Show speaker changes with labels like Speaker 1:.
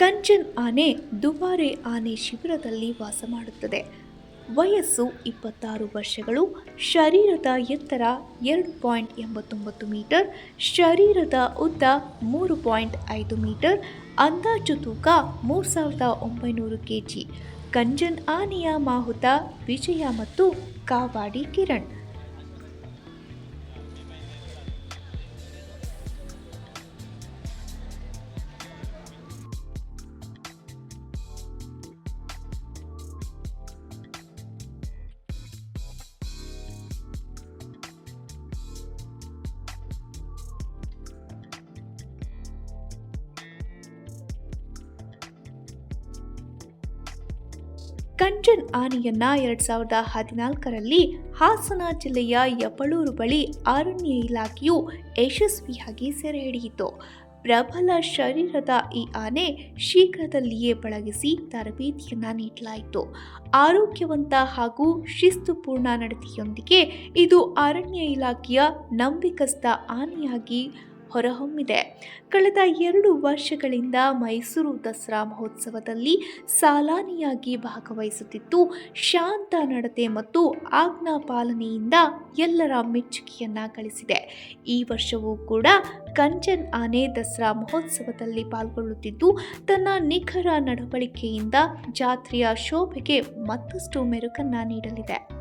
Speaker 1: ಕಂಚನ್ ಆನೆ ದುಬಾರೆ ಆನೆ ಶಿಬಿರದಲ್ಲಿ ವಾಸ ಮಾಡುತ್ತದೆ. ವಯಸ್ಸು ಇಪ್ಪತ್ತಾರು ವರ್ಷಗಳು, ಶರೀರದ ಎತ್ತರ ಎರಡು ಪಾಯಿಂಟ್ ಎಂಬತ್ತೊಂಬತ್ತು ಮೀಟರ್, ಶರೀರದ ಉದ್ದ ಮೂರು ಪಾಯಿಂಟ್ ಐದು ಮೀಟರ್, ಅಂದಾಜು ತೂಕ ಮೂರು ಸಾವಿರದ ಒಂಬೈನೂರು ಕೆ ಜಿ ಕಂಜನ್ ಆನೆಯ ಮಾಹುತ ವಿಜಯ ಮತ್ತು ಕಾವಾಡಿ ಕಿರಣ್. ಕಂಚನ್ ಆನೆಯನ್ನ ಎರಡ್ ಸಾವಿರದ ಹದಿನಾಲ್ಕರಲ್ಲಿ ಹಾಸನ ಜಿಲ್ಲೆಯ ಯಪಳೂರು ಬಳಿ ಅರಣ್ಯ ಇಲಾಖೆಯು ಯಶಸ್ವಿಯಾಗಿ ಸೆರೆ ಹಿಡಿಯಿತು. ಪ್ರಬಲ ಶರೀರದ ಈ ಆನೆ ಶೀಘ್ರದಲ್ಲಿಯೇ ಬಳಗಿಸಿ ತರಬೇತಿಯನ್ನ ನೀಡಲಾಯಿತು. ಆರೋಗ್ಯವಂತ ಹಾಗೂ ಶಿಸ್ತುಪೂರ್ಣ ನಡತೆಯೊಂದಿಗೆ ಇದು ಅರಣ್ಯ ಇಲಾಖೆಯ ನಂಬಿಕಸ್ಥ ಆನೆಯಾಗಿ ಹೊರಹೊಮ್ಮಿದೆ. ಕಳೆದ ಎರಡು ವರ್ಷಗಳಿಂದ ಮೈಸೂರು ದಸರಾ ಮಹೋತ್ಸವದಲ್ಲಿ ಸಾಲಾನಿಯಾಗಿ ಭಾಗವಹಿಸುತ್ತಿದ್ದು, ಶಾಂತ ನಡತೆ ಮತ್ತು ಆಜ್ಞಾ ಪಾಲನೆಯಿಂದ ಎಲ್ಲರ ಮೆಚ್ಚುಗೆಯನ್ನ ಗಳಿಸಿದೆ. ಈ ವರ್ಷವೂ ಕೂಡ ಕಂಚನ್ ಆನೆ ದಸರಾ ಮಹೋತ್ಸವದಲ್ಲಿ ಪಾಲ್ಗೊಳ್ಳುತ್ತಿದ್ದು, ತನ್ನ ನಿಖರ ನಡವಳಿಕೆಯಿಂದ ಜಾತ್ರೆಯ ಶೋಭೆಗೆ ಮತ್ತಷ್ಟು ಮೆರುಕನ್ನ ನೀಡಲಿದೆ.